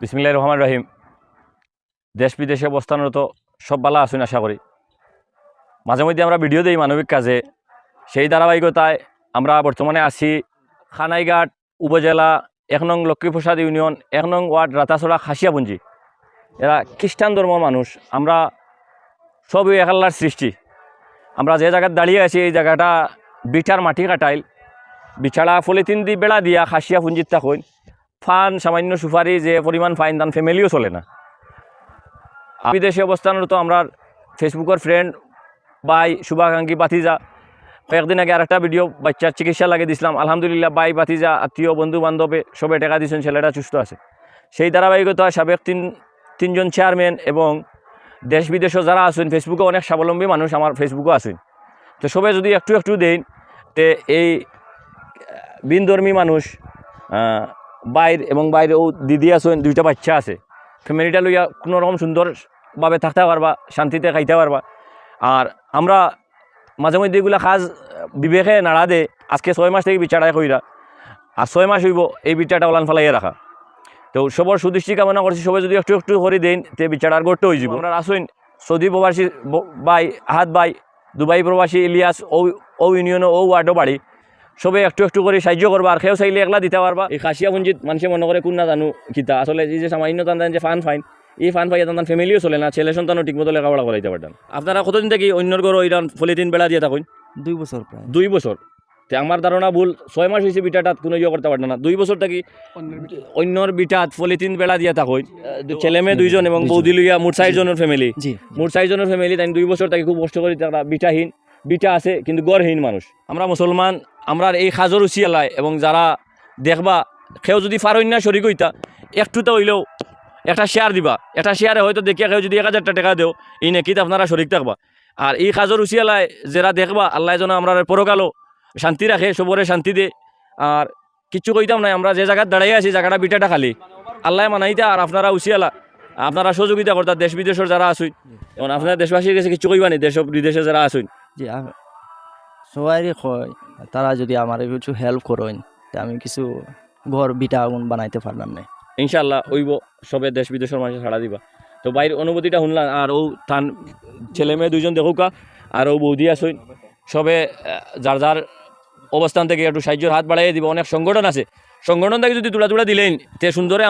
বিসমিল্লাহ রহমান রহিম। দেশ বিদেশে অবস্থানরত সব বালা আসুন আশা করি। মাঝে মধ্যে আমরা ভিডিও দিই মানবিক কাজে। সেই ধারাবাহিকতায় আমরা বর্তমানে আছি খানাইঘাট উপজেলা এক নং লক্ষ্মীপ্রসাদ ইউনিয়ন, এক নং ওয়ার্ড রাতাছড়া খাসিয়াপুঞ্জি। এরা খ্রিস্টান ধর্ম মানুষ। আমরা সবই একাল্লার সৃষ্টি। আমরা যে জায়গায় দাঁড়িয়ে আছি, এই জায়গাটা বিটার মাটি কাটাইল। বিছাড়া পলিথিন দি বেড়া দিয়া খাসিয়া থাকুন। ফান, সামান্য সুপারি, যে পরিমাণ ফাইন দান ফ্যামিলিও চলে না। আর বিদেশে অবস্থানরত আমরা ফেসবুকের ফ্রেন্ড বাই শুভাকাঙ্ক্ষী বাতিজা কয়েকদিন আগে আরেকটা ভিডিও বাচ্চার চিকিৎসা লাগে দিছিলাম আলহামদুলিল্লাহ বাই বাতিজা আত্মীয় বন্ধু বান্ধবে সবে টাকা দিয়েছেন, ছেলেটা সুস্থ আছে। সেই ধারাবাহিকতা সাবেক তিন, তিনজন চেয়ারম্যান এবং দেশ বিদেশও যারা আছেন ফেসবুকে অনেক স্বাবলম্বী মানুষ আমার ফেসবুকও আছেন। তো সবে যদি একটু একটু দেন তে এই বিনধর্মী মানুষ বাইর এবং বাইরে ও দিদি আছেন দুইটা বাচ্চা আছে। ফ্যামিলিটা লইয়া কোনো রকম সুন্দরভাবে থাকতে পারবা শান্তিতে খাইতে পারবা। আর আমরা মাঝে মধ্যে এগুলা কাজ বিবেকে নাড়া দে আজকে ছয় মাস থেকে বিচারায় কইরা। আর ছয় মাস হইব এই বিচারটা ওলান ফেলাইয়া রাখা। তো সবর সুদৃষ্টি কামনা করছি সবাই যদি একটু একটু করে দেন তে বিচারার গড়তে হয়ে যাব আমরা আসুন সৌদি প্রবাসী বাই আহাত বাই দুবাই প্রবাসী ইলিয়াস ও ও ইউনিয়ন ও ওয়ার্ডও বাড়ি। সবে একটু একটু করে সাহায্য করবা আর খেয়েও চাইলে একলা দিতে পারবা। এই খাসিয়া পুঞ্জিত মানুষে মনে করে কোন না জানো কিতা। আসলে এই যে সামান্য টান যে ফান ফাইন এই ফান পাইয়া টান ফ্যামিলিও চলে না ছেলে সন্তানও ঠিকমতো লেখাপড়া করাইতে পারতাম আপনারা কতদিন থেকে অন্যর ঘর ইরান পলিথিন বেড়া দিয়ে থাকুন? দুই বছর প্রায়। দুই বছর। তে আমার ধারণা ভুল ছয় মাস হয়েছে বিটাটাত কোনো ইয়ে করতে পারতাম না। দুই বছর থাকি অন্যর বিটাত পলিথিন বেড়া দিয়ে থাকুন। ছেলে মেয়ে দুইজন এবং বৌদি লইয়া মোট চারজনের ফ্যামিলি জি। মোট চারজনের ফ্যামিলি তাই দুই বছর তাকে খুব কষ্ট করে তারা বিটাহীন। বিটা আছে, কিন্তু গড়হীন মানুষ। আমরা মুসলমান, আমরা এই সাজর উচিয়ালায় এবং যারা দেখবা, কেউ যদি না শরিক হইতা, একটুতে হইলেও একটা শেয়ার দিবা। একটা শেয়ারে হয়তো দেখিয়া কেউ যদি এক হাজারটা টাকা দেও, এই নাকি আপনারা শরিক থাকবা। আর এই সাজর উচিয়ালায় যারা দেখবা, আল্লাহ যেন আমরা পরকালো শান্তি রাখে, সবরে শান্তি দে। আর কিচ্ছু কইতাম নাই, আমরা যে জায়গায় দাঁড়াই আছি, জায়গাটা বিটাটা খালি। আল্লাহ মানাইতা আর আপনারা উচিয়ালা আপনারা সহযোগিতা করতা দেশ বিদেশের যারা আসুন এবং আপনারা দেশবাসীর কাছে কিছু কইবা নি দেশ বিদেশে যারা আসুন আ- সবাই কয়, তারা যদি আমার কিছু হেল্প করেন আমি কিছু ঘর বিটা আগুন বানাইতে পারলাম না। ইনশাল্লাহ ওইব, সবে দেশ বিদেশের মানুষ ছাড়া দিবা। তো বাইরের অনুভূতিটা শুনলাম, আর ও থান, ছেলে মেয়ে দুইজন দেখুকা আর ও বৌদি আসুন সবে যার যার অবস্থান থেকে একটু সাহায্যের হাত বাড়াইয়ে দিব। অনেক সংগঠন আছে, সংগঠন থেকে যদি তুলা তুলা দিলেন, তে সুন্দরে